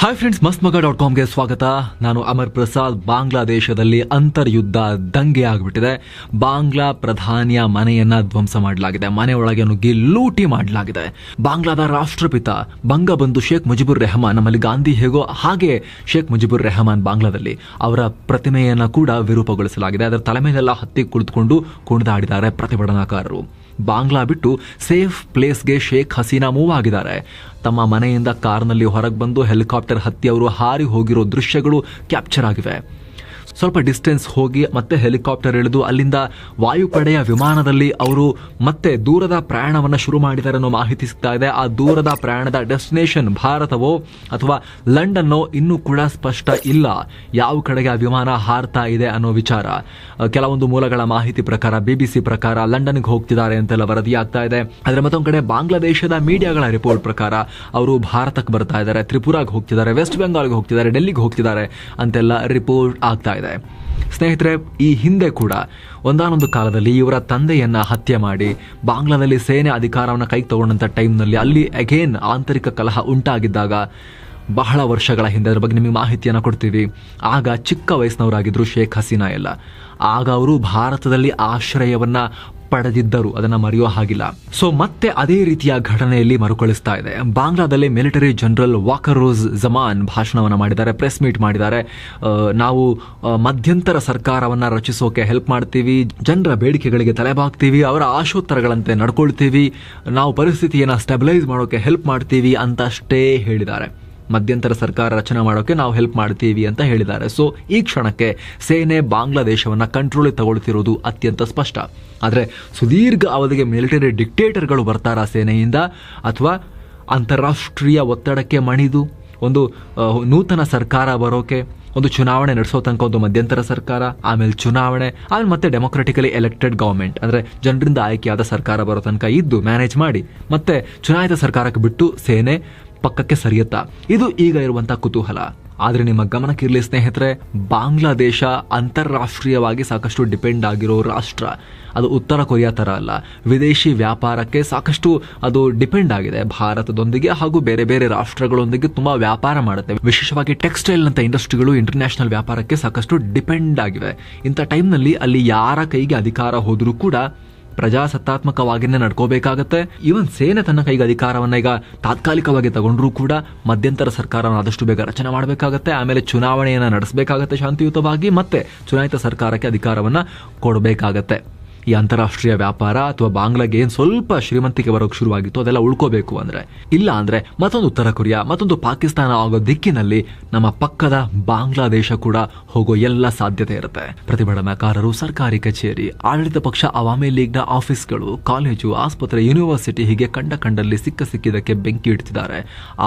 Hi friends ಮಸ್ತ್ ಮಗ dot ಕಾಮ್ಗೆ ಸ್ವಾಗತ. ನಾನು ಅಮರ್ ಪ್ರಸಾದ್. ಬಾಂಗ್ಲಾದೇಶದಲ್ಲಿ ಅಂತರ್ಯುದ್ಧ ದಂಗೆ ಆಗಿಬಿಟ್ಟಿದೆ. ಬಾಂಗ್ಲಾ ಪ್ರಧಾನಿಯ ಮನೆಯನ್ನ ಧ್ವಂಸ ಮಾಡಲಾಗಿದೆ. ಮನೆಯೊಳಗೆ ನುಗ್ಗಿ ಲೂಟಿ ಮಾಡಲಾಗಿದೆ. ಬಾಂಗ್ಲಾದ ರಾಷ್ಟ್ರಪಿತ ಬಂಗಬಂಧು ಶೇಖ್ ಮುಜಿಬುರ್ ರೆಹಮಾನ್, ನಮ್ಮಲ್ಲಿ ಗಾಂಧಿ ಹೇಗೋ ಹಾಗೆ ಶೇಖ್ ಮುಜಿಬುರ್ ರೆಹಮಾನ್ ಬಾಂಗ್ಲಾದಲ್ಲಿ ಅವರ ಪ್ರತಿಮೆಯನ್ನ ಕೂಡ ವಿರೂಪಗೊಳಿಸಲಾಗಿದೆ. ಅದರ ತಲೆ ಮೇಲೆಲ್ಲ ಹತ್ತಿ ಕುಳಿತುಕೊಂಡು ಕುಣಿದಾಡಿದ್ದಾರೆ ಪ್ರತಿಭಟನಾಕಾರರು. ಬಾಂಗ್ಲಾ ಬಿಟ್ಟು ಸೇಫ್ ಪ್ಲೇಸ್ಗೆ ಶೇಖ್ ಹಸೀನಾ ಮೂವ್ ಆಗಿದ್ದಾರೆ. ತಮ್ಮ ಮನೆಯಿಂದ ಕಾರ್ನಲ್ಲಿ ಹೊರಗೆ ಬಂದು ಹೆಲಿಕಾಪ್ಟರ್ ಹತ್ತಿ ಅವರು ಹಾರಿ ಹೋಗಿರೋ ದೃಶ್ಯಗಳು ಕ್ಯಾಪ್ಚರ್ ಆಗಿವೆ. ಸ್ವಲ್ಪ ಡಿಸ್ಟೆನ್ಸ್ ಹೋಗಿ ಮತ್ತೆ ಹೆಲಿಕಾಪ್ಟರ್ ಇಳಿದು ಅಲ್ಲಿಂದ ವಾಯುಪಡೆಯ ವಿಮಾನದಲ್ಲಿ ಅವರು ಮತ್ತೆ ದೂರದ ಪ್ರಯಾಣವನ್ನು ಶುರು ಮಾಡಿದ್ದಾರೆ ಅನ್ನೋ ಮಾಹಿತಿ ಸಿಗ್ತಾ ಇದೆ. ಆ ದೂರದ ಪ್ರಯಾಣದ ಡೆಸ್ಟಿನೇಷನ್ ಭಾರತವೋ ಅಥವಾ ಲಂಡನ್ನೋ ಇನ್ನೂ ಕೂಡ ಸ್ಪಷ್ಟ ಇಲ್ಲ. ಯಾವ ಕಡೆಗೆ ಆ ವಿಮಾನ ಹಾರ್ತಾ ಇದೆ ಅನ್ನೋ ವಿಚಾರ. ಕೆಲವೊಂದು ಮೂಲಗಳ ಮಾಹಿತಿ ಪ್ರಕಾರ ಬಿಬಿಸಿ ಪ್ರಕಾರ ಲಂಡನ್ಗೆ ಹೋಗ್ತಿದ್ದಾರೆ ಅಂತೆಲ್ಲ ವರದಿ ಆಗ್ತಾ ಇದೆ. ಆದ್ರೆ ಮತ್ತೊಂದು ಕಡೆ ಬಾಂಗ್ಲಾದೇಶದ ಮೀಡಿಯಾಗಳ ರಿಪೋರ್ಟ್ ಪ್ರಕಾರ ಅವರು ಭಾರತಕ್ಕೆ ಬರ್ತಾ ಇದ್ದಾರೆ. ತ್ರಿಪುರಾಗೆ ಹೋಗ್ತಿದ್ದಾರೆ, ವೆಸ್ಟ್ ಬೆಂಗಾಲ್ಗೆ ಹೋಗ್ತಿದ್ದಾರೆ, ಡೆಲ್ಲಿಗೆ ಹೋಗ್ತಿದ್ದಾರೆ ಅಂತೆಲ್ಲ ರಿಪೋರ್ಟ್ ಆಗ್ತಾ ಇದೆ. ಸ್ನೇಹಿತರೆ, ಈ ಹಿಂದೆ ಕೂಡ ಒಂದಾನೊಂದು ಕಾಲದಲ್ಲಿ ಇವರ ತಂದೆಯನ್ನ ಹತ್ಯೆ ಮಾಡಿ ಬಾಂಗ್ಲಾದಲ್ಲಿ ಸೇನೆ ಅಧಿಕಾರವನ್ನು ಕೈಗೆ ತಗೊಂಡಂತ ಟೈಮ್ನಲ್ಲಿ ಅಲ್ಲಿ ಅಗೇನ್ ಆಂತರಿಕ ಕಲಹ ಉಂಟಾಗಿದ್ದಾಗ ಬಹಳ ವರ್ಷಗಳ ಹಿಂದೆ ಅದರ ಬಗ್ಗೆ ನಿಮಗೆ ಮಾಹಿತಿಯನ್ನು ಕೊಡ್ತೀವಿ. ಆಗ ಚಿಕ್ಕ ವಯಸ್ಸಿನವರಾಗಿದ್ದರು ಶೇಖ್ ಹಸೀನಾ ಎಲ್ಲ. ಆಗ ಅವರು ಭಾರತದಲ್ಲಿ ಆಶ್ರಯವನ್ನ ಪಡೆದಿದ್ದರು ಅದನ್ನ ಮರೆಯೋ ಹಾಗಿಲ್ಲ. ಸೊ ಮತ್ತೆ ಅದೇ ರೀತಿಯ ಘಟನೆಯಲ್ಲಿ ಮರುಕಳಿಸ್ತಾ ಇದೆ. ಬಾಂಗ್ಲಾದಲ್ಲಿ military general Waker rose Zaman ಭಾಷಣವನ್ನ ಮಾಡಿದ್ದಾರೆ ಪ್ರೆಸ್ ಮೀಟ್ ಮಾಡಿದ್ದಾರೆ. ನಾವು ಮಧ್ಯಂತರ ಸರ್ಕಾರವನ್ನ ರಚಿಸೋಕೆ ಹೆಲ್ಪ್ ಮಾಡ್ತೀವಿ, ಜನರ ಬೇಡಿಕೆಗಳಿಗೆ ತಲೆಬಾಗ್ತೀವಿ, ಅವರ ಆಶೋತ್ತರಗಳಂತೆ ನಡ್ಕೊಳ್ತೀವಿ, ನಾವು ಪರಿಸ್ಥಿತಿಯನ್ನ ಸ್ಟೆಬಿಲೈಸ್ ಮಾಡೋಕೆ ಹೆಲ್ಪ್ ಮಾಡ್ತೀವಿ ಅಂತಷ್ಟೇ ಹೇಳಿದ್ದಾರೆ. ಮಧ್ಯಂತರ ಸರ್ಕಾರ ರಚನೆ ಮಾಡೋಕೆ ನಾವು ಹೆಲ್ಪ್ ಮಾಡ್ತೀವಿ ಅಂತ ಹೇಳಿದ್ದಾರೆ. ಸೊ ಈ ಕ್ಷಣಕ್ಕೆ ಸೇನೆ ಬಾಂಗ್ಲಾದೇಶವನ್ನು ಕಂಟ್ರೋಲ್ ತಗೊಳ್ತಿರೋದು ಅತ್ಯಂತ ಸ್ಪಷ್ಟ. ಆದರೆ, ಸುದೀರ್ಘ ಅವಧಿಗೆ ಮಿಲಿಟರಿ ಡಿಕ್ಟೇಟರ್ಗಳು ಬರ್ತಾರಾ ಸೇನೆಯಿಂದ? ಅಥವಾ ಅಂತಾರಾಷ್ಟ್ರೀಯ ಒತ್ತಡಕ್ಕೆ ಮಣಿದು? ಒಂದು ನೂತನ ಸರ್ಕಾರ ಬರೋಕೆ? ಒಂದು ಚುನಾವಣೆ ನಡೆಸೋ ತನಕ ಒಂದು ಮಧ್ಯಂತರ ಸರ್ಕಾರ, ಆಮೇಲೆ ಚುನಾವಣೆ, ಆಮೇಲೆ ಮತ್ತೆ ಡೆಮೊಕ್ರೆಟಿಕಲಿ ಎಲೆಕ್ಟೆಡ್ ಗವರ್ಮೆಂಟ್ ಅಂದ್ರೆ ಜನರಿಂದ ಆಯ್ಕೆಯಾದ ಸರ್ಕಾರ ಬರೋ ತನಕ ಇದ್ದು ಮ್ಯಾನೇಜ್ ಮಾಡಿ, ಮತ್ತೆ ಚುನಾಯಿತ ಸರ್ಕಾರಕ್ಕೆ ಬಿಟ್ಟು ಸೇನೆ ಪಕ್ಕಕ್ಕೆ ಸರಿಯುತ್ತಾ. ಇದು ಈಗ ಇರುವಂತಹ ಕುತೂಹಲ. ಆದ್ರೆ ನಿಮ್ಮ ಗಮನಕ್ಕಿರಲಿ ಸ್ನೇಹಿತರೆ, ಬಾಂಗ್ಲಾದೇಶ ಅಂತಾರಾಷ್ಟ್ರೀಯವಾಗಿ ಸಾಕಷ್ಟು ಡಿಪೆಂಡ್ ಆಗಿರೋ ರಾಷ್ಟ್ರ. ಅದು ಉತ್ತರ ಕೊರಿಯಾ ಥರ ಅಲ್ಲ. ವಿದೇಶಿ ವ್ಯಾಪಾರಕ್ಕೆ ಸಾಕಷ್ಟು ಅದು ಡಿಪೆಂಡ್ ಆಗಿದೆ. ಭಾರತದೊಂದಿಗೆ ಹಾಗೂ ಬೇರೆ ಬೇರೆ ರಾಷ್ಟ್ರಗಳೊಂದಿಗೆ ತುಂಬಾ ವ್ಯಾಪಾರ ಮಾಡುತ್ತೆ. ವಿಶೇಷವಾಗಿ ಟೆಕ್ಸ್ಟೈಲ್ ಅಂತ ಇಂಡಸ್ಟ್ರಿಗಳು ಇಂಟರ್ನ್ಯಾಷನಲ್ ವ್ಯಾಪಾರಕ್ಕೆ ಸಾಕಷ್ಟು ಡಿಪೆಂಡ್ ಆಗಿವೆ. ಇಂಥ ಟೈಮ್ನಲ್ಲಿ ಅಲ್ಲಿ ಯಾರ ಕೈಗೆ ಅಧಿಕಾರ ಹೋದರೂ ಕೂಡ ಪ್ರಜಾಸತ್ತಾತ್ಮಕವಾಗಿನೇ ನಡ್ಕೋಬೇಕಾಗತ್ತೆ. ಈವನ್ ಸೇನೆ ತನ್ನ ಕೈಗೆ ಅಧಿಕಾರವನ್ನು ಈಗ ತಾತ್ಕಾಲಿಕವಾಗಿ ತಗೊಂಡ್ರೂ ಕೂಡ ಮಧ್ಯಂತರ ಸರ್ಕಾರವನ್ನು ಆದಷ್ಟು ಬೇಗ ರಚನೆ ಮಾಡಬೇಕಾಗತ್ತೆ. ಆಮೇಲೆ ಚುನಾವಣೆಯನ್ನು ನಡೆಸಬೇಕಾಗತ್ತೆ ಶಾಂತಿಯುತವಾಗಿ, ಮತ್ತೆ ಚುನಾಯಿತ ಸರ್ಕಾರಕ್ಕೆ ಅಧಿಕಾರವನ್ನು ಕೊಡಬೇಕಾಗತ್ತೆ. ಈ ಅಂತಾರಾಷ್ಟ್ರೀಯ ವ್ಯಾಪಾರ ಅಥವಾ ಬಾಂಗ್ಲಾಗೆ ಏನ್ ಸ್ವಲ್ಪ ಶ್ರೀಮಂತಿಕೆ ಬರೋಕ್ ಶುರುವಾಗಿತ್ತು ಅದೆಲ್ಲ ಉಳ್ಕೋಬೇಕು ಅಂದ್ರೆ. ಇಲ್ಲ ಅಂದ್ರೆ ಮತ್ತೊಂದು ಉತ್ತರ ಕೊರಿಯಾ, ಮತ್ತೊಂದು ಪಾಕಿಸ್ತಾನ ಆಗೋ ದಿಕ್ಕಿನಲ್ಲಿ ನಮ್ಮ ಪಕ್ಕದ ಬಾಂಗ್ಲಾದೇಶ ಕೂಡ ಹೋಗೋ ಎಲ್ಲ ಸಾಧ್ಯತೆ ಇರುತ್ತೆ. ಪ್ರತಿಭಟನಾಕಾರರು, ಸರ್ಕಾರಿ ಕಚೇರಿ, ಆಡಳಿತ ಪಕ್ಷ, ಅವಾಮಿ ಲೀಗ್ನ ಆಫೀಸ್ಗಳು, ಕಾಲೇಜು, ಆಸ್ಪತ್ರೆ, ಯೂನಿವರ್ಸಿಟಿ ಹೀಗೆ ಕಂಡ ಕಂಡಲ್ಲಿ ಸಿಕ್ಕ ಸಿಕ್ಕಿದಕ್ಕೆ ಬೆಂಕಿ ಇಡ್ತಿದ್ದಾರೆ.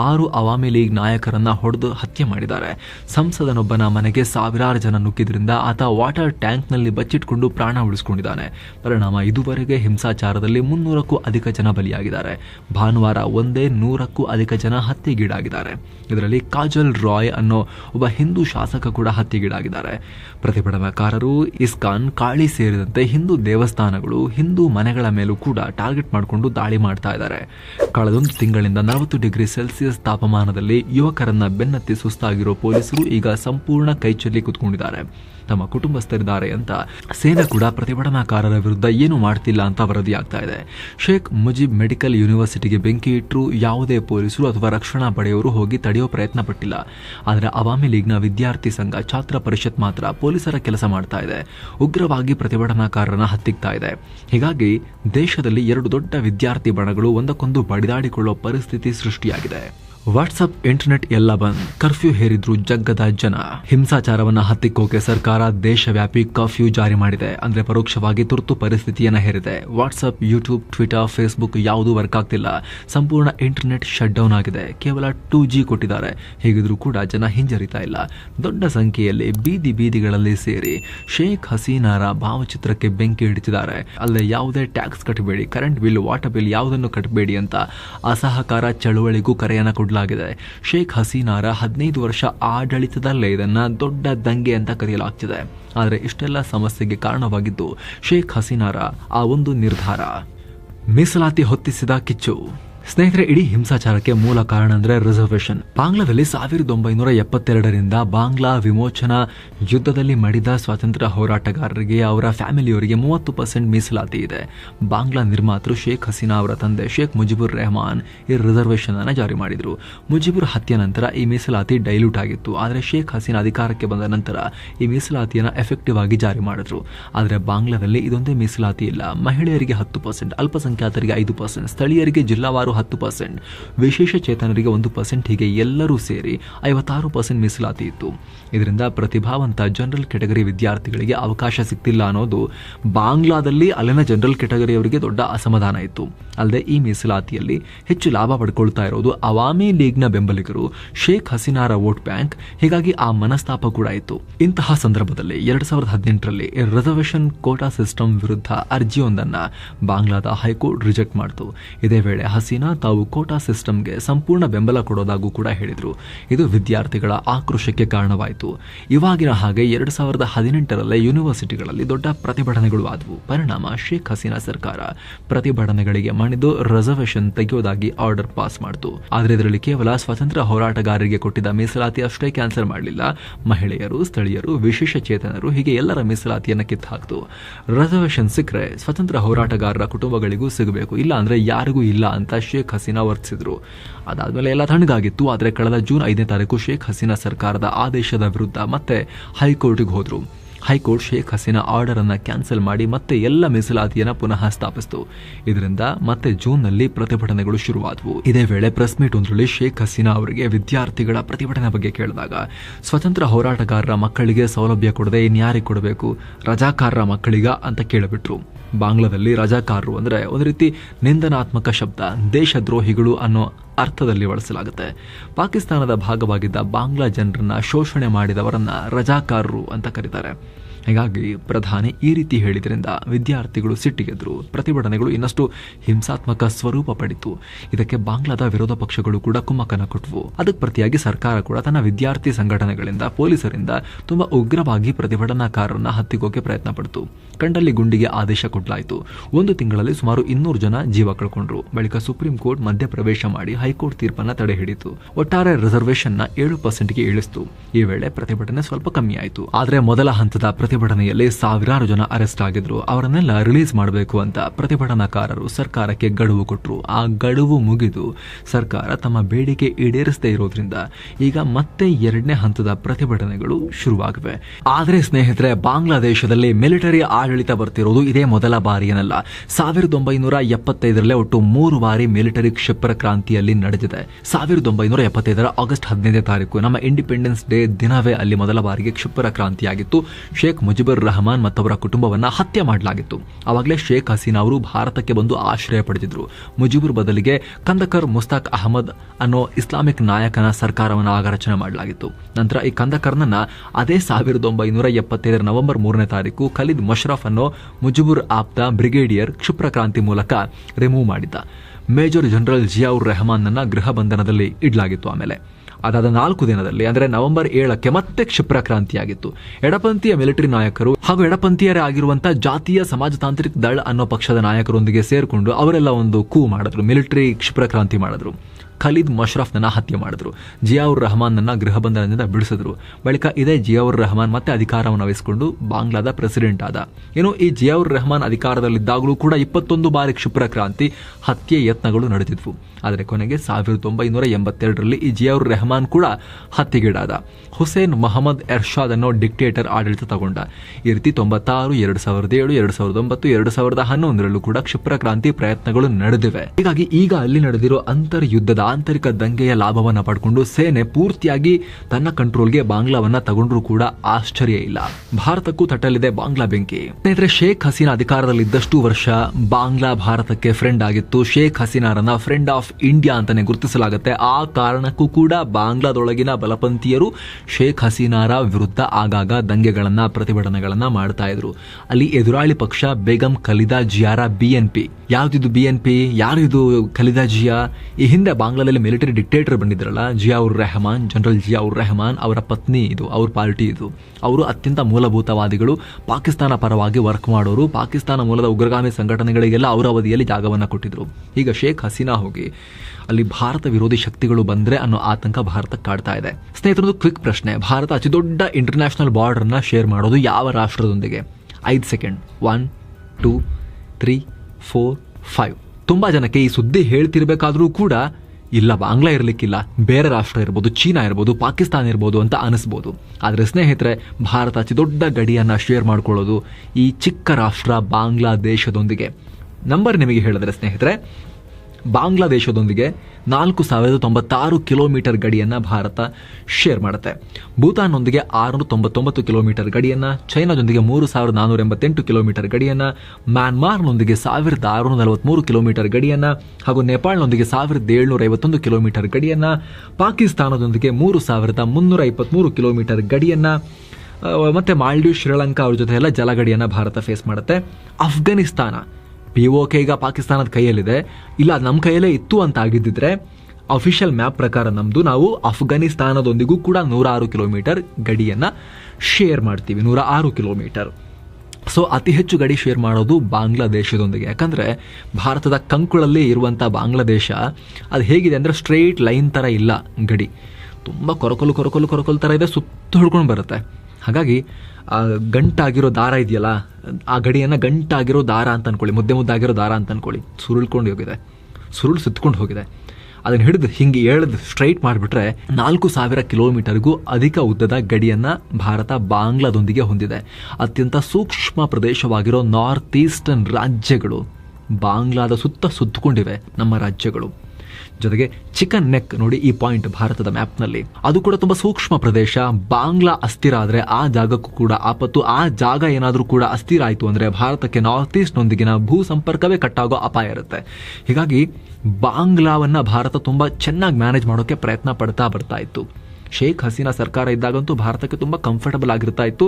ಆರು ಅವಾಮಿ ಲೀಗ್ ನಾಯಕರನ್ನ ಹೊಡೆದು ಹತ್ಯೆ ಮಾಡಿದ್ದಾರೆ. ಸಂಸದನೊಬ್ಬನ ಮನೆಗೆ ಸಾವಿರಾರು ಜನ ನುಗ್ಗಿದ್ರಿಂದ ಆತ ವಾಟರ್ ಟ್ಯಾಂಕ್ನಲ್ಲಿ ಬಚ್ಚಿಟ್ಕೊಂಡು ಪ್ರಾಣ ಉಳಿಸಿಕೊಂಡಿದ್ದಾನೆ. ಪರಿಣಾಮ ಇದುವರೆಗೆ ಹಿಂಸಾಚಾರದಲ್ಲಿ ಮುನ್ನೂರಕ್ಕೂ ಅಧಿಕ ಜನ ಬಲಿಯಾಗಿದ್ದಾರೆ. ಭಾನುವಾರ ಒಂದೇ ನೂರಕ್ಕೂ ಅಧಿಕ ಜನ ಹತ್ಯೆಗೀಡಾಗಿದ್ದಾರೆ. ಇದರಲ್ಲಿ ಕಾಜಲ್ ರಾಯ್ ಅನ್ನೋ ಒಬ್ಬ ಹಿಂದೂ ಶಾಸಕ ಕೂಡ ಹತ್ಯೆಗೀಡಾಗಿದ್ದಾರೆ. ಪ್ರತಿಭಟನಾಕಾರರು ಇಸ್ಕಾನ್, ಕಾಳಿ ಸೇರಿದಂತೆ ಹಿಂದೂ ದೇವಸ್ಥಾನಗಳು, ಹಿಂದೂ ಮನೆಗಳ ಮೇಲೂ ಕೂಡ ಟಾರ್ಗೆಟ್ ಮಾಡಿಕೊಂಡು ದಾಳಿ ಮಾಡ್ತಾ ಇದ್ದಾರೆ. ಕಳೆದೊಂದು ತಿಂಗಳಿಂದ ನಲವತ್ತು ಡಿಗ್ರಿ ಸೆಲ್ಸಿಯಸ್ ತಾಪಮಾನದಲ್ಲಿ ಯುವಕರನ್ನ ಬೆನ್ನತ್ತಿ ಸುಸ್ತಾಗಿರೋ ಪೊಲೀಸರು ಈಗ ಸಂಪೂರ್ಣ ಕೈಚೆಲ್ಲಿ ಕುತ್ಕೊಂಡಿದ್ದಾರೆ. ತಮ್ಮ ಕುಟುಂಬಸ್ಥರಿದ್ದಾರೆ ಅಂತ. ಸೇನೆ ಕೂಡ ಪ್ರತಿಭಟನಾಕಾರರ ವಿರುದ್ಧ ಏನು ಮಾಡ್ತಿಲ್ಲ ಅಂತ ವರದಿ ಆಗ್ತಾ ಇದೆ. ಶೇಖ್ ಮುಜೀಬ್ ಮೆಡಿಕಲ್ ಯೂನಿವರ್ಸಿಟಿಗೆ ಬೆಂಕಿ ಇಟ್ಟರು ಯಾವುದೇ ಪೊಲೀಸರು ಅಥವಾ ರಕ್ಷಣಾ ಪಡೆಯವರು ಹೋಗಿ ತಡೆಯೋ ಪ್ರಯತ್ನ ಪಟ್ಟಿಲ್ಲ. ಆದರೆ ಅವಾಮಿ ಲೀಗ್ನ ವಿದ್ಯಾರ್ಥಿ ಸಂಘ ಛಾತ್ರ ಪರಿಷತ್ ಮಾತ್ರ ಪೊಲೀಸರ ಕೆಲಸ ಮಾಡ್ತಾ ಇದೆ. ಉಗ್ರವಾಗಿ ಪ್ರತಿಭಟನಾಕಾರರನ್ನ ಹತ್ತಿಕ್ತಾ ಇದೆ. ಹೀಗಾಗಿ ದೇಶದಲ್ಲಿ ಎರಡು ದೊಡ್ಡ ವಿದ್ಯಾರ್ಥಿ ಬಣಗಳು ಒಂದಕ್ಕೊಂದು ಬಡಿದಾಡಿಕೊಳ್ಳೋ ಪರಿಸ್ಥಿತಿ ಸೃಷ್ಟಿಯಾಗಿದೆ. ವಾಟ್ಸಪ್ ಇಂಟರ್ನೆಟ್ ಎಲ್ಲ ಬಂದ್ ಕರ್ಫ್ಯೂ ಹೇರಿದ್ರು ಜಗ್ಗದ ಜನ. ಹಿಂಸಾಚಾರವನ್ನ ಹತ್ತಿಕ್ಕೋಕೆ ಸರ್ಕಾರ ದೇಶವ್ಯಾಪಿ ಕರ್ಫ್ಯೂ ಜಾರಿ ಮಾಡಿದೆ. ಅಂದ್ರೆ ಪರೋಕ್ಷವಾಗಿ ತುರ್ತು ಪರಿಸ್ಥಿತಿಯನ್ನ ಹೇರಿದೆ. ವಾಟ್ಸಪ್ ಯೂಟ್ಯೂಬ್, ಟ್ವಿಟರ್, ಫೇಸ್ಬುಕ್ ಯಾವುದೂ ವರ್ಕ್ ಆಗ್ತಿಲ್ಲ. ಸಂಪೂರ್ಣ ಇಂಟರ್ನೆಟ್ ಶಟ್ ಡೌನ್ ಆಗಿದೆ. ಕೇವಲ ಟೂ ಜಿ ಕೊಟ್ಟಿದ್ದಾರೆ. ಹೇಗಿದ್ರೂ ಕೂಡ ಜನ ಹಿಂಜರಿತಾ ಇಲ್ಲ. ದೊಡ್ಡ ಸಂಖ್ಯೆಯಲ್ಲಿ ಬೀದಿ ಬೀದಿಗಳಲ್ಲಿ ಸೇರಿ ಶೇಖ್ ಹಸೀನಾರ ಭಾವಚಿತ್ರಕ್ಕೆ ಬೆಂಕಿ ಇಡ್ತಿದ್ದಾರೆ ಅಲ್ಲೇ ಯಾವುದೇ ಟ್ಯಾಕ್ಸ್ ಕಟ್ಟಬೇಡಿ ಕರೆಂಟ್ ಬಿಲ್, ವಾಟರ್ ಬಿಲ್ ಯಾವುದನ್ನು ಕಟ್ಟಬೇಡಿ ಅಂತ ಅಸಹಕಾರ ಚಳುವಳಿಗೂ ಕರೆಯನ್ನ ಕೊಡಲಾಗಿದೆ ಶೇಖ್ ಹಸೀನಾರ ಹದಿನೈದು ವರ್ಷ ಆಡಳಿತದಲ್ಲೇ ಇದನ್ನ ದೊಡ್ಡ ದಂಗೆ ಅಂತ ಕರೆಯಲಾಗ್ತಿದೆ. ಆದರೆ ಇಷ್ಟೆಲ್ಲ ಸಮಸ್ಯೆಗೆ ಕಾರಣವಾಗಿದ್ದು ಶೇಖ್ ಹಸೀನಾರ ಆ ಒಂದು ನಿರ್ಧಾರ. ಮೀಸಲಾತಿ ಹೊತ್ತಿಸಿದ ಕಿಚ್ಚು. ಸ್ನೇಹಿತರೆ, ಇಡೀ ಹಿಂಸಾಚಾರಕ್ಕೆ ಮೂಲ ಕಾರಣ ಅಂದ್ರೆ ರಿಸರ್ವೇಶನ್ ಬಾಂಗ್ಲಾದಲ್ಲಿ ಸಾವಿರದ ಒಂಬೈನೂರ ಎಪ್ಪತ್ತೆರಡರಿಂದ ಬಾಂಗ್ಲಾ ವಿಮೋಚನಾ ಯುದ್ಧದಲ್ಲಿ ಮಡಿದ ಸ್ವಾತಂತ್ರ್ಯ ಹೋರಾಟಗಾರರಿಗೆ ಅವರ ಫ್ಯಾಮಿಲಿಯವರಿಗೆ ಮೂವತ್ತು ಪರ್ಸೆಂಟ್ ಮೀಸಲಾತಿ ಇದೆ. ಬಾಂಗ್ಲಾ ನಿರ್ಮಾತೃ ಶೇಖ್ ಹಸೀನಾ ಅವರ ತಂದೆ ಶೇಖ್ ಮುಜಿಬುರ್ ರೆಹಮಾನ್ ಈ ರಿಸರ್ವೇಶನ್ ಅನ್ನು ಜಾರಿ ಮಾಡಿದ್ರು. ಮುಜಿಬುರ್ ಹತ್ಯೆ ನಂತರ ಈ ಮೀಸಲಾತಿ ಡೈಲ್ಯೂಟ್ ಆಗಿತ್ತು. ಆದರೆ ಶೇಖ್ ಹಸೀನಾ ಅಧಿಕಾರಕ್ಕೆ ಬಂದ ನಂತರ ಈ ಮೀಸಲಾತಿಯನ್ನು ಎಫೆಕ್ಟಿವ್ ಆಗಿ ಜಾರಿ ಮಾಡಿದ್ರು. ಆದರೆ ಬಾಂಗ್ಲಾದಲ್ಲಿ ಇದೊಂದೇ ಮೀಸಲಾತಿ ಇಲ್ಲ. ಮಹಿಳೆಯರಿಗೆ ಹತ್ತು ಪರ್ಸೆಂಟ್, ಅಲ್ಪಸಂಖ್ಯಾತರಿಗೆ ಐದು ಪರ್ಸೆಂಟ್, ಸ್ಥಳೀಯರಿಗೆ ಜಿಲ್ಲಾವಾರು ಹತ್ತು ಪರ್ಸೆಂಟ್ ವಿಶೇಷ ಚೇತನರಿಗೆ ಒಂದು ಪರ್ಸೆಂಟ್ ಹೀಗೆ ಎಲ್ಲರೂ ಸೇರಿ ಐವತ್ತಾರು ಪರ್ಸೆಂಟ್ ಮೀಸಲಾತಿ ಇತ್ತು. ಇದರಿಂದ ಪ್ರತಿಭಾವಂತ ಜನರಲ್ ಕೆಟಗರಿ ವಿದ್ಯಾರ್ಥಿಗಳಿಗೆ ಅವಕಾಶ ಸಿಗ್ತಿಲ್ಲ ಅನ್ನೋದು ಬಾಂಗ್ಲಾದಲ್ಲಿ ಅಲ್ಲಿನ ಜನರಲ್ ಕೆಟಗರಿಯವರಿಗೆ ದೊಡ್ಡ ಅಸಮಾಧಾನ ಇತ್ತು. ಅಲ್ಲದೆ ಈ ಮೀಸಲಾತಿಯಲ್ಲಿ ಹೆಚ್ಚು ಲಾಭ ಪಡ್ಕೊಳ್ತಾ ಇರೋದು ಅವಾಮಿ ಲೀಗ್ನ ಬೆಂಬಲಿಗರು. ಶೇಖ್ ಹಸೀನಾರ ವೋಟ್ ಬ್ಯಾಂಕ್. ಹೀಗಾಗಿ ಆ ಮನಸ್ತಾಪ ಕೂಡ ಇತ್ತು. ಇಂತಹ ಸಂದರ್ಭದಲ್ಲಿ ಎರಡ್ ಸಾವಿರದ ಹದಿನೆಂಟರಲ್ಲಿ ರಿಸರ್ವೇಶನ್ ಕೋಟಾ ಸಿಸ್ಟಮ್ ವಿರುದ್ಧ ಅರ್ಜಿಯೊಂದನ್ನ ಬಾಂಗ್ಲಾದ ಹೈಕೋರ್ಟ್ ರಿಜೆಕ್ಟ್ ಮಾಡಿತು. ಇದೇ ವೇಳೆ ಹಸೀನಾ ತಾವು ಕೋಟಾ ಸಿಸ್ಟಮ್ಗೆ ಸಂಪೂರ್ಣ ಬೆಂಬಲ ಕೊಡೋದಾಗೂ ಕೂಡ ಹೇಳಿದ್ರು. ಇದು ವಿದ್ಯಾರ್ಥಿಗಳ ಆಕ್ರೋಶಕ್ಕೆ ಕಾರಣವಾಯಿತು. ಇವಾಗಿನ ಹಾಗೆ ಎರಡು ಸಾವಿರದ ಹದಿನೆಂಟರಲ್ಲೇ ಯೂನಿವರ್ಸಿಟಿಗಳಲ್ಲಿ ದೊಡ್ಡ ಪ್ರತಿಭಟನೆಗಳು ಆದವು. ಪರಿಣಾಮ ಶೇಖ್ ಹಸೀನಾ ಸರ್ಕಾರ ಪ್ರತಿಭಟನೆಗಳಿಗೆ ಮಣಿದು ರಿಸರ್ವೇಶನ್ ತೆಗೆಯೋದಾಗಿ ಆರ್ಡರ್ ಪಾಸ್ ಮಾಡಿತು. ಆದರೆ ಇದರಲ್ಲಿ ಕೇವಲ ಸ್ವತಂತ್ರ ಹೋರಾಟಗಾರರಿಗೆ ಕೊಟ್ಟಿದ್ದ ಮೀಸಲಾತಿ ಅಷ್ಟೇ ಕ್ಯಾನ್ಸಲ್ ಮಾಡಲಿಲ್ಲ. ಮಹಿಳೆಯರು, ಸ್ಥಳೀಯರು, ವಿಶೇಷ ಚೇತನರು ಹೀಗೆ ಎಲ್ಲರ ಮೀಸಲಾತಿಯನ್ನು ಕಿತ್ತಾಕ್ತು. ರಿಸರ್ವೇಶನ್ ಸಿಕ್ಕರೆ ಸ್ವತಂತ್ರ ಹೋರಾಟಗಾರರ ಕುಟುಂಬಗಳಿಗೂ ಸಿಗಬೇಕು. ಇಲ್ಲ ಅಂದ್ರೆ ಯಾರಿಗೂ ಇಲ್ಲ ಅಂತ ಶೇಖ್ ಹಸೀನಾ ವರ್ತಿಸಿದ್ರು ಅದಾದ್ಮೇಲೆ ಎಲ್ಲ ತಣ್ಣಗಾಗಿತ್ತು, ಆದರೆ ಕಳೆದ ಜೂನ್ ಐದನೇ ತಾರೀಕು ಶೇಖ್ ಹಸೀನಾ ಸರ್ಕಾರದ ಆದೇಶದ ವಿರುದ್ಧ ಮತ್ತೆ ಹೈಕೋರ್ಟ್ಗೆ ಹೋದ್ರು. High court Sheikh Hasina order ಅನ್ನು ಕ್ಯಾನ್ಸಲ್ ಮಾಡಿ ಮತ್ತೆ ಎಲ್ಲ ಮೀಸಲಾತಿಯನ್ನು ಪುನಃ ಸ್ಥಾಪಿಸಿತು. ಇದರಿಂದ ಮತ್ತೆ ಜೂನ್ನಲ್ಲಿ ಪ್ರತಿಭಟನೆಗಳು ಶುರುವಾದವು. ಇದೇ ವೇಳೆ ಪ್ರೆಸ್ ಮೀಟ್ ಒಂದರಲ್ಲಿ ಶೇಖ್ ಹಸೀನಾ ಅವರಿಗೆ ವಿದ್ಯಾರ್ಥಿಗಳ ಪ್ರತಿಭಟನೆ ಬಗ್ಗೆ ಕೇಳಿದಾಗ, ಸ್ವತಂತ್ರ ಹೋರಾಟಗಾರರ ಮಕ್ಕಳಿಗೆ ಸೌಲಭ್ಯ ಕೊಡದೆ ಇನ್ಯಾರಿಗೆ ಕೊಡಬೇಕು? ರಜಾಕಾರರ ಮಕ್ಕಳಿಗ? ಅಂತ ಕೇಳಿಬಿಟ್ರು. ಬಾಂಗ್ಲಾದಲ್ಲಿ ರಜಾಕಾರರು ಅಂದ್ರೆ ಒಂದು ರೀತಿ ನಿಂದನಾತ್ಮಕ ಶಬ್ದ, ದೇಶದ್ರೋಹಿಗಳು ಅನ್ನೋ ಅರ್ಥದಲ್ಲಿ ಬಳಸಲಾಗುತ್ತೆ. ಪಾಕಿಸ್ತಾನದ ಭಾಗವಾಗಿದ್ದ ಬಾಂಗ್ಲಾ ಜನರನ್ನ ಶೋಷಣೆ ಮಾಡಿದವರನ್ನ ರಜಾಕಾರರು ಅಂತ ಕರೀತಾರೆ. ಹೀಗಾಗಿ ಪ್ರಧಾನಿ ಈ ರೀತಿ ಹೇಳಿದ್ರಿಂದ ವಿದ್ಯಾರ್ಥಿಗಳು ಸಿಟ್ಟಿಗೆದ್ರು, ಪ್ರತಿಭಟನೆಗಳು ಇನ್ನಷ್ಟು ಹಿಂಸಾತ್ಮಕ ಸ್ವರೂಪ ಪಡಿತು. ಇದಕ್ಕೆ ಬಾಂಗ್ಲಾದ ವಿರೋಧ ಪಕ್ಷಗಳು ಕೂಡ ಕುಮ್ಮಕನ ಕೊಟ್ಟವು ಅದಕ್ಕೆ ಪ್ರತಿಯಾಗಿ ಸರ್ಕಾರ ಕೂಡ ತನ್ನ ವಿದ್ಯಾರ್ಥಿ ಸಂಘಟನೆಗಳಿಂದ ಪೊಲೀಸರಿಂದ ತುಂಬಾ ಉಗ್ರವಾಗಿ ಪ್ರತಿಭಟನಾಕಾರರನ್ನ ಹತ್ತಿಗೋಕೆ ಪ್ರಯತ್ನ ಪಡ್ತು. ಕಂಡಲ್ಲಿ ಗುಂಡಿಗೆ ಆದೇಶ ಕೊಡಲಾಯಿತು. ಒಂದು ತಿಂಗಳಲ್ಲಿ ಸುಮಾರು ಇನ್ನೂರು ಜನ ಜೀವ ಕಳ್ಕೊಂಡ್ರು. ಬಳಿಕ ಸುಪ್ರೀಂ ಕೋರ್ಟ್ ಮಧ್ಯಪ್ರವೇಶ ಮಾಡಿ ಹೈಕೋರ್ಟ್ ತೀರ್ಪನ್ನ ತಡೆ ಹಿಡಿತು. ಒಟ್ಟಾರೆ ರಿಸರ್ವೇಶನ್ನ ಏಳು ಪರ್ಸೆಂಟ್ಗೆ ಇಳಿಸ್ತು. ಈ ವೇಳೆ ಪ್ರತಿಭಟನೆ ಸ್ವಲ್ಪ ಕಮ್ಮಿ ಆಯಿತು. ಆದರೆ ಮೊದಲ ಹಂತದ ಪ್ರತಿಭಟನೆಯಲ್ಲಿ ಸಾವಿರಾರು ಜನ ಅರೆಸ್ಟ್ ಆಗಿದ್ರು. ಅವರನ್ನೆಲ್ಲ ರಿಲೀಸ್ ಮಾಡಬೇಕು ಅಂತ ಪ್ರತಿಭಟನಾಕಾರರು ಸರ್ಕಾರಕ್ಕೆ ಗಡುವು ಕೊಟ್ಟರು ಆ ಗಡುವು ಮುಗಿದು ಸರ್ಕಾರ ತಮ್ಮ ಬೇಡಿಕೆ ಈಡೇರಿಸದೇ ಇರೋದ್ರಿಂದ ಈಗ ಮತ್ತೆ ಎರಡನೇ ಹಂತದ ಪ್ರತಿಭಟನೆಗಳು ಶುರುವಾಗಿವೆ. ಆದರೆ ಸ್ನೇಹಿತರೆ, ಬಾಂಗ್ಲಾದೇಶದಲ್ಲಿ ಮಿಲಿಟರಿ ಆಡಳಿತ ಬರ್ತಿರೋದು ಇದೇ ಮೊದಲ ಬಾರಿಯೇನಲ್ಲ. ಸಾವಿರದ ಒಂಬೈನೂರ ಎಪ್ಪತ್ತೈದರಲ್ಲೇ ಒಟ್ಟು ಮೂರು ಬಾರಿ ಮಿಲಿಟರಿ ಕ್ಷಿಪ್ರ ಕ್ರಾಂತಿಯಲ್ಲಿ ನಡೆದಿದೆ. ಸಾವಿರದ ಒಂಬೈನೂರ ಎಪ್ಪತ್ತೈದರ ಆಗಸ್ಟ್ ಹದಿನೈದನೇ ತಾರೀಕು ನಮ್ಮ ಇಂಡಿಪೆಂಡೆನ್ಸ್ ಡೇ ದಿನವೇ ಅಲ್ಲಿ ಮೊದಲ ಬಾರಿಗೆ ಕ್ಷಿಪ್ರ ಕ್ರಾಂತಿಯಾಗಿತ್ತು. ಶೇಖ್ ಮುಜಿಬುರ್ ರಹಮಾನ್ ಮತ್ತವರ ಕುಟುಂಬವನ್ನ ಹತ್ಯೆ ಮಾಡಲಾಗಿತ್ತು. ಆವಾಗಲೇ ಶೇಖ್ ಹಸೀನಾ ಅವರು ಭಾರತಕ್ಕೆ ಬಂದು ಆಶ್ರಯ ಪಡೆದಿದ್ರು. ಮುಜಿಬುರ್ ಬದಲಿಗೆ ಕಂದಕರ್ ಮುಸ್ತಾಕ್ ಅಹಮದ್ ಅನ್ನೋ ಇಸ್ಲಾಮಿಕ್ ನಾಯಕನ ಸರ್ಕಾರವನ್ನು ಆಗ ರಚನೆ ಮಾಡಲಾಗಿತ್ತು. ನಂತರ ಈ ಕಂದಕರ್ನನ್ನ ಅದೇ ಸಾವಿರದ ಒಂಬೈನೂರ ಎಪ್ಪತ್ತೈದರ ನವೆಂಬರ್ ಮೂರನೇ ತಾರೀಕು ಖಲೀದ್ ಮಶ್ರಫ್ ಅನ್ನೋ ಮುಜಿಬುರ್ ಆಪ್ತ ಬ್ರಿಗೇಡಿಯರ್ ಕ್ಷಿಪ್ರ ಕ್ರಾಂತಿ ಮೂಲಕ ರಿಮೂವ್ ಮಾಡಿದ್ದ. ಮೇಜರ್ ಜನರಲ್ ಜಿಯಾವುರ್ ರೆಹಮಾನ್ನನ್ನು ಗೃಹ ಬಂಧನದಲ್ಲಿ ಇಡಲಾಗಿತ್ತು ಆಮೇಲೆ. ಅದಾದ ನಾಲ್ಕು ದಿನದಲ್ಲಿ, ಅಂದರೆ ನವೆಂಬರ್ ಏಳಕ್ಕೆ ಮತ್ತೆ ಕ್ಷಿಪ್ರ ಕ್ರಾಂತಿಯಾಗಿತ್ತು ಎಡಪಂಥೀಯ ಮಿಲಿಟರಿ ನಾಯಕರು ಹಾಗೂ ಎಡಪಂಥೀಯರೇ ಆಗಿರುವಂತಹ ಜಾತೀಯ ಸಮಾಜತಾಂತ್ರಿಕ ದಳ ಅನ್ನೋ ಪಕ್ಷದ ನಾಯಕರೊಂದಿಗೆ ಸೇರಿಕೊಂಡು ಅವರೆಲ್ಲ ಒಂದು ಕೂ ಮಾಡಿದ್ರು, ಮಿಲಿಟರಿ ಕ್ಷಿಪ್ರ ಕ್ರಾಂತಿ ಮಾಡಿದ್ರು. ಖಲೀದ್ ಮಶ್ರಫ್ನನ್ನ ಹತ್ಯೆ ಮಾಡಿದ್ರು. ಜಿಯಾವುರ್ ರಹಮಾನ್ನನ್ನು ಗೃಹಬಂಧನದಿಂದ ಬಿಡಿಸಿದ್ರು. ಬಳಿಕ ಇದೇ ಜಿಯಾವುರ್ ರಹಮಾನ್ ಮತ್ತೆ ಅಧಿಕಾರವನ್ನು ವಹಿಸಿಕೊಂಡು ಬಾಂಗ್ಲಾದ ಪ್ರೆಸಿಡೆಂಟ್ ಆದ. ಏನು ಈ ಜಿಯಾವುರ್ ರಹಮಾನ್ ಅಧಿಕಾರದಲ್ಲಿದ್ದಾಗಲೂ ಕೂಡ ಇಪ್ಪತ್ತೊಂದು ಬಾರಿ ಕ್ಷಿಪ್ರ ಕ್ರಾಂತಿ, ಹತ್ಯೆ ಯತ್ನಗಳು ನಡೆದಿದ್ವು. ಆದರೆ ಕೊನೆಗೆ ಸಾವಿರದ ಒಂಬೈನೂರ ಎಂಬತ್ತೆರಡರಲ್ಲಿ ಈ ಜಿಯಾವುರ್ ರೆಹಮಾನ್ ಕೂಡ ಹತ್ಯೆಗೀಡಾದ. ಹುಸೇನ್ ಮೊಹಮ್ಮದ್ ಎರ್ಷಾದ್ ಅನ್ನೋ ಡಿಕ್ಟೇಟರ್ ಆಡಳಿತ ತಗೊಂಡ. ಈ ರೀತಿ ತೊಂಬತ್ತಾರು, ಎರಡು ಸಾವಿರದ ಏಳು, ಎರಡು ಸಾವಿರದ ಒಂಬತ್ತು, ಎರಡು ಸಾವಿರದ ಹನ್ನೊಂದರಲ್ಲೂ ಕೂಡ ಕ್ಷಿಪ್ರ ಕ್ರಾಂತಿ ಪ್ರಯತ್ನಗಳು ನಡೆದಿವೆ. ಹೀಗಾಗಿ ಈಗ ಅಲ್ಲಿ ನಡೆದಿರೋ ಅಂತರ್ಯುದ್ಧದ ಆಂತರಿಕ ದಂಗೆಯ ಲಾಭವನ್ನ ಪಡ್ಕೊಂಡು ಸೇನೆ ಪೂರ್ತಿಯಾಗಿ ತನ್ನ ಕಂಟ್ರೋಲ್ಗೆ ಬಾಂಗ್ಲಾವನ್ನ ತಗೊಂಡ್ರೂ ಕೂಡ ಆಶ್ಚರ್ಯ ಇಲ್ಲ. ಭಾರತಕ್ಕೂ ತಟ್ಟಲಿದೆ ಬಾಂಗ್ಲಾ ಬೆಂಕಿ. ಸ್ನೇಹಿತರೆ, ಶೇಖ್ ಹಸೀನಾ ಅಧಿಕಾರದಲ್ಲಿದ್ದಷ್ಟು ವರ್ಷ ಬಾಂಗ್ಲಾ ಭಾರತಕ್ಕೆ ಫ್ರೆಂಡ್ ಆಗಿತ್ತು. ಶೇಖ್ ಹಸೀನಾರನ್ನ ಫ್ರೆಂಡ್ ಆಫ್ ಇಂಡಿಯಾ ಅಂತಾನೆ ಗುರುತಿಸಲಾಗುತ್ತೆ. ಆ ಕಾರಣಕ್ಕೂ ಕೂಡ ಬಾಂಗ್ಲಾದೊಳಗಿನ ಬಲಪಂಥೀಯರು ಶೇಖ್ ಹಸೀನಾರ ವಿರುದ್ಧ ಆಗಾಗ ದಂಗೆಗಳನ್ನ, ಪ್ರತಿಭಟನೆಗಳನ್ನ ಮಾಡ್ತಾ ಇದ್ರು. ಅಲ್ಲಿ ಎದುರಾಳಿ ಪಕ್ಷ ಬೇಗಂ ಖಲಿದಾ ಜಿಯಾರ ಬಿಎನ್ಪಿ ಯಾವ್ದಿದು ಬಿಎನ್ಪಿ ಯಾರು ಇದು ಖಲಿದಾ ಜಿಯಾ? ಈ ಹಿಂದೆ ಬಾಂಗ್ಲಾ ಬಾಂಗ್ಲಾದಲ್ಲಿ ಮಿಲಿಟರಿ ಡಿಕ್ಟೇಟರ್ ಬಂದಿದ್ರಲ್ಲ, ಜಿಯಾವುರ್ ರೆಹಮಾನ್, ಜನರಲ್ ಜಿಯಾವುರ್ ರೆಹಮಾನ್ ಅವರ ಪತ್ನಿ ಇದು, ಅವ್ರ ಪಾರ್ಟಿ ಇದು. ಅವರು ಅತ್ಯಂತ ಮೂಲಭೂತವಾದಿಗಳು. ಪಾಕಿಸ್ತಾನ ಪರವಾಗಿ ವರ್ಕ್ ಮಾಡೋರು. ಪಾಕಿಸ್ತಾನ ಮೂಲದ ಉಗ್ರಗಾಮಿ ಸಂಘಟನೆಗಳಿಗೆಲ್ಲ ಅವರ ಅವಧಿಯಲ್ಲಿ ಜಾಗವನ್ನು ಕೊಟ್ಟಿದ್ರು. ಈಗ ಶೇಖ್ ಹಸೀನಾ ಹೋಗಿ, ಅಲ್ಲಿ ಭಾರತ ವಿರೋಧಿ ಶಕ್ತಿಗಳು ಬಂದ್ರೆ ಅನ್ನೋ ಆತಂಕ ಭಾರತ ಕಾಡ್ತಾ ಇದೆ. ಸ್ನೇಹಿತರದು ಕ್ವಿಕ್ ಪ್ರಶ್ನೆ. ಭಾರತ ಅತಿ ದೊಡ್ಡ ಬಾರ್ಡರ್ನ ಶೇರ್ ಮಾಡೋದು ಯಾವ ರಾಷ್ಟ್ರದೊಂದಿಗೆ? ಐದು second one two three four five ತುಂಬಾ ಜನಕ್ಕೆ ಈ ಸುದ್ದಿ ಹೇಳ್ತಿರ್ಬೇಕಾದ್ರೂ ಕೂಡ ಇಲ್ಲ, ಬಾಂಗ್ಲಾ ಇರಲಿಕ್ಕಿಲ್ಲ, ಬೇರೆ ರಾಷ್ಟ್ರ ಇರ್ಬೋದು, ಚೀನಾ ಇರ್ಬೋದು, ಪಾಕಿಸ್ತಾನ ಇರ್ಬೋದು ಅಂತ ಅನಿಸ್ಬೋದು. ಆದರೆ ಸ್ನೇಹಿತರೆ, ಭಾರತ ಅತಿ ದೊಡ್ಡ ಗಡಿಯನ್ನು ಶೇರ್ ಮಾಡ್ಕೊಳ್ಳೋದು ಈ ಚಿಕ್ಕ ರಾಷ್ಟ್ರ ಬಾಂಗ್ಲಾದೇಶದೊಂದಿಗೆ. ನಂಬರ್ ನಿಮಗೆ ಹೇಳಿದ್ರೆ ಸ್ನೇಹಿತರೆ ಬಾಂಗ್ಲಾದೇಶದೊಂದಿಗೆ ನಾಲ್ಕು ಸಾವಿರದ ತೊಂಬತ್ತಾರು ಕಿಲೋಮೀಟರ್ ಗಡಿಯನ್ನು ಭಾರತ ಶೇರ್ ಮಾಡುತ್ತೆ. ಭೂತಾನ್ನೊಂದಿಗೆ ಆರುನೂರ ತೊಂಬತ್ತೊಂಬತ್ತು ಕಿಲೋಮೀಟರ್ ಗಡಿಯನ್ನು, ಚೈನಾದೊಂದಿಗೆ ಮೂರು ಸಾವಿರದ ನಾನ್ನೂರ ಎಂಬತ್ತೆಂಟು ಕಿಲೋಮೀಟರ್ ಗಡಿಯನ್ನು, ಮ್ಯಾನ್ಮಾರ್ನೊಂದಿಗೆ ಸಾವಿರದ ಆರುನೂರ ನಲವತ್ತ್ಮೂರು ಕಿಲೋಮೀಟರ್ ಗಡಿಯನ್ನು ಹಾಗೂ ನೇಪಾಳ್ನೊಂದಿಗೆ ಸಾವಿರದ ಏಳ್ನೂರ ಐವತ್ತೊಂದು ಕಿಲೋಮೀಟರ್ ಗಡಿಯನ್ನು, ಪಾಕಿಸ್ತಾನದೊಂದಿಗೆ ಮೂರು ಸಾವಿರದ ಮುನ್ನೂರ ಇಪ್ಪತ್ತ್ಮೂರು ಕಿಲೋಮೀಟರ್ ಗಡಿಯನ್ನು ಮತ್ತು ಮಾಲ್ಡೀವ್ ಶ್ರೀಲಂಕಾ ಅವ್ರ ಜೊತೆ ಎಲ್ಲ ಜಲಗಡಿಯನ್ನು ಭಾರತ ಫೇಸ್ ಮಾಡುತ್ತೆ. ಅಫ್ಘಾನಿಸ್ತಾನ ಪಿ ಓ ಕೆ ಈಗ ಪಾಕಿಸ್ತಾನದ ಕೈಯಲ್ಲಿದೆ. ಇಲ್ಲ ನಮ್ಮ ಕೈಯಲ್ಲೇ ಇತ್ತು ಅಂತ ಆಗಿದ್ದಿದ್ರೆ ಅಫಿಷಿಯಲ್ ಮ್ಯಾಪ್ ಪ್ರಕಾರ ನಮ್ಮದು ನಾವು ಅಫ್ಘಾನಿಸ್ತಾನದೊಂದಿಗೂ ಕೂಡ ನೂರಾರು ಕಿಲೋಮೀಟರ್ ಗಡಿಯನ್ನು ಶೇರ್ ಮಾಡ್ತೀವಿ ನೂರ ಆರು ಕಿಲೋಮೀಟರ್. ಸೊ ಅತಿ ಹೆಚ್ಚು ಗಡಿ ಶೇರ್ ಮಾಡೋದು ಬಾಂಗ್ಲಾದೇಶದೊಂದಿಗೆ. ಯಾಕಂದರೆ, ಭಾರತದ ಕಂಕುಳಲ್ಲಿ ಇರುವಂಥ ಬಾಂಗ್ಲಾದೇಶ, ಅದು ಹೇಗಿದೆ ಅಂದರೆ ಸ್ಟ್ರೈಟ್ ಲೈನ್ ಥರ ಇಲ್ಲ ಗಡಿ. ತುಂಬ ಕೊರಕಲು ಕೊರಕಲು ಕೊರಕಲು ಥರ ಇದೆ, ಸುತ್ತ ಹುಡ್ಕೊಂಡು ಬರುತ್ತೆ. ಹಾಗಾಗಿ ಆ ಗಂಟಾಗಿರೋ ದಾರ ಇದೆಯಲ್ಲ, ಆ ಗಡಿಯನ್ನು ಗಂಟಾಗಿರೋ ದಾರ ಅಂತ ಅನ್ಕೊಳ್ಳಿ, ಮುದ್ದೆ ಮುದ್ದಾಗಿರೋ ದಾರ ಅಂತ ಅನ್ಕೊಳ್ಳಿ. ಸುರುಳ್ಕೊಂಡು ಹೋಗಿದೆ. ಸುರುಳು ಸುತ್ತಕೊಂಡು ಹೋಗಿದೆ. ಅದನ್ನು ಹಿಡಿದು ಹಿಂಗೆ ಎಳೆದು ಸ್ಟ್ರೈಟ್ ಮಾಡಿಬಿಟ್ರೆ ನಾಲ್ಕು ಸಾವಿರ ಕಿಲೋಮೀಟರ್ಗೂ ಅಧಿಕ ಉದ್ದದ ಗಡಿಯನ್ನು ಭಾರತ ಬಾಂಗ್ಲಾದೊಂದಿಗೆ ಹೊಂದಿದೆ. ಅತ್ಯಂತ ಸೂಕ್ಷ್ಮ ಪ್ರದೇಶವಾಗಿರೋ ನಾರ್ತ್ ಈಸ್ಟರ್ನ್ ರಾಜ್ಯಗಳು ಬಾಂಗ್ಲಾದ ಸುತ್ತ ಸುತ್ತಕೊಂಡಿವೆ ನಮ್ಮ ರಾಜ್ಯಗಳು. ಜೊತೆಗೆ ಚಿಕನ್ ನೆಕ್ ನೋಡಿ ಈ ಪಾಯಿಂಟ್ ಭಾರತದ ಮ್ಯಾಪ್ನಲ್ಲಿ ಅದು ಕೂಡ ತುಂಬಾ ಸೂಕ್ಷ್ಮ ಪ್ರದೇಶ, ಬಾಂಗ್ಲಾ ಅಸ್ಥಿರ ಆದ್ರೆ ಆ ಜಾಗಕ್ಕೂ ಕೂಡ ಆಪತ್ತು, ಆ ಜಾಗ ಏನಾದರೂ ಕೂಡ ಅಸ್ಥಿರ ಆಯಿತು ಅಂದ್ರೆ ಭಾರತಕ್ಕೆ ನಾರ್ತ್ ಈಸ್ಟ್ನೊಂದಿಗಿನ ಭೂ ಸಂಪರ್ಕವೇ ಕಟ್ಟಾಗೋ ಅಪಾಯ ಇರುತ್ತೆ. ಹೀಗಾಗಿ ಬಾಂಗ್ಲಾವನ್ನ ಭಾರತ ತುಂಬಾ ಚೆನ್ನಾಗಿ ಮ್ಯಾನೇಜ್ ಮಾಡೋಕೆ ಪ್ರಯತ್ನ ಪಡ್ತಾ ಬರ್ತಾ ಇತ್ತು. ಶೇಖ್ ಹಸೀನಾ ಸರ್ಕಾರ ಇದ್ದಾಗಂತೂ ಭಾರತಕ್ಕೆ ತುಂಬ ಕಂಫರ್ಟಬಲ್ ಆಗಿರ್ತಾ ಇತ್ತು.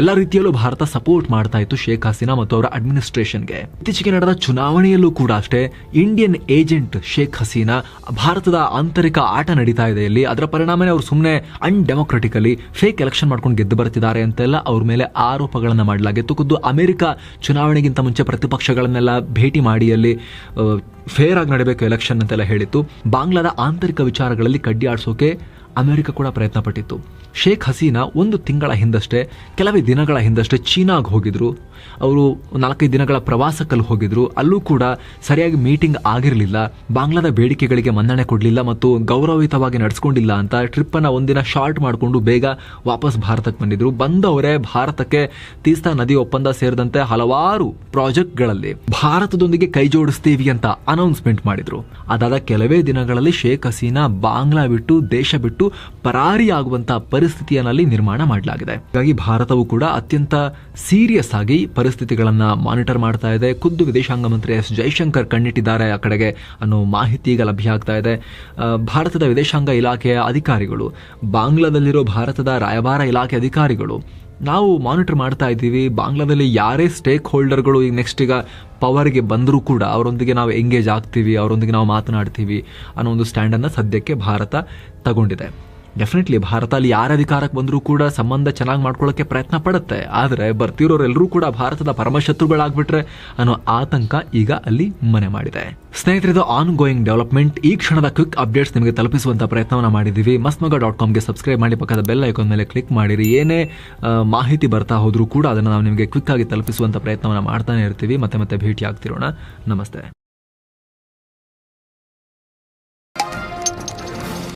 ಎಲ್ಲ ರೀತಿಯಲ್ಲೂ ಭಾರತ ಸಪೋರ್ಟ್ ಮಾಡ್ತಾ ಇತ್ತು ಶೇಖ್ ಹಸೀನಾ ಮತ್ತು ಅವರ ಅಡ್ಮಿನಿಸ್ಟ್ರೇಷನ್ಗೆ ಇತ್ತೀಚೆಗೆ ನಡೆದ ಚುನಾವಣೆಯಲ್ಲೂ ಕೂಡ ಅಷ್ಟೇ ಇಂಡಿಯನ್ ಏಜೆಂಟ್ ಶೇಖ್ ಹಸೀನಾ ಭಾರತದ ಆಂತರಿಕ ಆಟ ನಡೀತಾ ಇದೆ ಇಲ್ಲಿ. ಅದರ ಪರಿಣಾಮನೇ ಅವರು ಸುಮ್ಮನೆ ಅನ್ಡೆಮೊಕ್ರೆಟಿಕಲಿ ಫೇಕ್ ಎಲೆಕ್ಷನ್ ಮಾಡ್ಕೊಂಡು ಗೆದ್ದು ಬರ್ತಿದ್ದಾರೆ ಅಂತೆಲ್ಲ ಅವ್ರ ಮೇಲೆ ಆರೋಪಗಳನ್ನು ಮಾಡಲಾಗಿತ್ತು ಖುದ್ದು ಅಮೆರಿಕ ಚುನಾವಣೆಗಿಂತ ಮುಂಚೆ ಪ್ರತಿಪಕ್ಷಗಳನ್ನೆಲ್ಲ ಭೇಟಿ ಮಾಡಿ ಅಲ್ಲಿ ಫೇರ್ ಆಗಿ ನಡೆಯಬೇಕು ಎಲೆಕ್ಷನ್ ಅಂತೆಲ್ಲ ಹೇಳಿತ್ತು. ಬಾಂಗ್ಲಾದ ಆಂತರಿಕ ವಿಚಾರಗಳಲ್ಲಿ ಕಡ್ಡಿ ಆಡಿಸೋಕೆ ಅಮೆರಿಕ ಕೂಡ ಪ್ರಯತ್ನ ಪಟ್ಟಿತ್ತು ಶೇಖ್ ಹಸೀನಾ ಒಂದು ತಿಂಗಳ ಹಿಂದಷ್ಟೇ, ಕೆಲವೇ ದಿನಗಳ ಹಿಂದಷ್ಟೇ ಚೀನಾಗೆ ಹೋಗಿದ್ರು. ಅವರು ನಾಲ್ಕೈದು ದಿನಗಳ ಪ್ರವಾಸಕ್ಕಲ್ಲಿ ಹೋಗಿದ್ರು. ಅಲ್ಲೂ ಕೂಡ ಸರಿಯಾಗಿ ಮೀಟಿಂಗ್ ಆಗಿರಲಿಲ್ಲ. ಬಾಂಗ್ಲಾದ ಬೇಡಿಕೆಗಳಿಗೆ ಮನ್ನಣೆ ಕೊಡಲಿಲ್ಲ ಮತ್ತು ಗೌರವಯುತವಾಗಿ ನಡೆಸ್ಕೊಂಡಿಲ್ಲ ಅಂತ ಟ್ರಿಪ್ಪನ್ನು ಒಂದಿನ ಶಾರ್ಟ್ ಮಾಡಿಕೊಂಡು ಬೇಗ ವಾಪಸ್ ಭಾರತಕ್ಕೆ ಬಂದಿದ್ರು. ಬಂದವರೇ ಭಾರತಕ್ಕೆ ತೀಸ್ತಾ ನದಿ ಒಪ್ಪಂದ ಸೇರಿದಂತೆ ಹಲವಾರು ಪ್ರಾಜೆಕ್ಟ್ಗಳಲ್ಲಿ ಭಾರತದೊಂದಿಗೆ ಕೈ ಜೋಡಿಸ್ತೀವಿ ಅಂತ ಅನೌನ್ಸ್ಮೆಂಟ್ ಮಾಡಿದ್ರು. ಅದಾದ ಕೆಲವೇ ದಿನಗಳಲ್ಲಿ ಶೇಖ್ ಹಸೀನಾ ಬಾಂಗ್ಲಾ ಬಿಟ್ಟು, ದೇಶ ಬಿಟ್ಟು ಪರಾರಿಯಾಗುವಂತಹ ಪರಿಸ್ಥಿತಿಯಲ್ಲಿ ನಿರ್ಮಾಣ ಮಾಡಲಾಗಿದೆ. ಹಾಗಾಗಿ ಭಾರತವು ಕೂಡ ಅತ್ಯಂತ ಸೀರಿಯಸ್ ಆಗಿ ಪರಿಸ್ಥಿತಿಗಳನ್ನ ಮಾನಿಟರ್ ಮಾಡ್ತಾ ಇದೆ. ಖುದ್ದು ವಿದೇಶಾಂಗ ಮಂತ್ರಿ ಎಸ್ ಜೈಶಂಕರ್ ಕಣ್ಣಿಟ್ಟಿದ್ದಾರೆ ಆ ಕಡೆಗೆ ಅನ್ನೋ ಮಾಹಿತಿ ಈಗ ಲಭ್ಯ ಆಗ್ತಾ ಇದೆ. ಭಾರತದ ವಿದೇಶಾಂಗ ಇಲಾಖೆಯ ಅಧಿಕಾರಿಗಳು, ಬಾಂಗ್ಲಾದಲ್ಲಿರೋ ಭಾರತದ ರಾಯಭಾರ ಇಲಾಖೆ ಅಧಿಕಾರಿಗಳು, ನಾವು ಮಾನಿಟರ್ ಮಾಡ್ತಾ ಇದ್ದೀವಿ. ಬಾಂಗ್ಲಾದಲ್ಲಿ ಯಾರೇ ಸ್ಟೇಕ್ ಹೋಲ್ಡರ್ಗಳು ಈಗ ನೆಕ್ಸ್ಟ್ ಈಗ ಪವರ್ಗೆ ಬಂದರೂ ಕೂಡ ಅವರೊಂದಿಗೆ ನಾವು ಎಂಗೇಜ್ ಆಗ್ತೀವಿ, ಅವರೊಂದಿಗೆ ನಾವು ಮಾತನಾಡ್ತೀವಿ ಅನ್ನೋ ಒಂದು ಸ್ಟ್ಯಾಂಡನ್ನು ಸದ್ಯಕ್ಕೆ ಭಾರತ ತಗೊಂಡಿದೆ. ಡೆಫಿನೆಟ್ಲಿ ಭಾರತ ಅಲ್ಲಿ ಯಾರ ಅಧಿಕಾರಕ್ಕೆ ಬಂದರೂ ಕೂಡ ಸಂಬಂಧ ಚೆನ್ನಾಗಿ ಮಾಡ್ಕೊಳ್ಳೋಕೆ ಪ್ರಯತ್ನ ಪಡುತ್ತೆ. ಆದರೆ ಬರ್ತಿರೋರೆಲ್ಲರೂ ಕೂಡ ಭಾರತದ ಪರಮಶತ್ರುಗಳಾಗ್ಬಿಟ್ರೆ ಅನ್ನೋ ಆತಂಕ ಈಗ ಅಲ್ಲಿ ಮನೆ ಮಾಡಿದೆ. ಸ್ನೇಹಿತರಿದು ಆನ್ ಗೋಯಿಂಗ್ ಡೆವಲಪ್ಮೆಂಟ್ ಈ ಕ್ಷಣದ ಕ್ವಿಕ್ ಅಪ್ಡೇಟ್ಸ್ ನಿಮಗೆ ತಲುಪಿಸುವಂತ ಪ್ರಯತ್ನವನ್ನು ಮಾಡಿದ್ದೀವಿ ಮಸ್ಮಗ ಡಾಟ್ ಕಾಮ್ಗೆ ಸಬ್ಸ್ಕ್ರೈಬ್ ಮಾಡಿ, ಪಕ್ಕದ ಬೆಲ್ ಐಕಾನ್ ಮೇಲೆ ಕ್ಲಿಕ್ ಮಾಡಿರಿ. ಏನೇ ಮಾಹಿತಿ ಬರ್ತಾ ಹೋದರೂ ಕೂಡ ಅದನ್ನು ನಾವು ನಿಮಗೆ ಕ್ವಿಕ್ ಆಗಿ ತಲುಪಿಸುವಂತ ಪ್ರಯತ್ನವನ್ನು ಮಾಡ್ತಾನೆ ಇರ್ತೀವಿ. ಮತ್ತೆ ಮತ್ತೆ ಭೇಟಿ ಆಗ್ತಿರೋಣ ನಮಸ್ತೆ.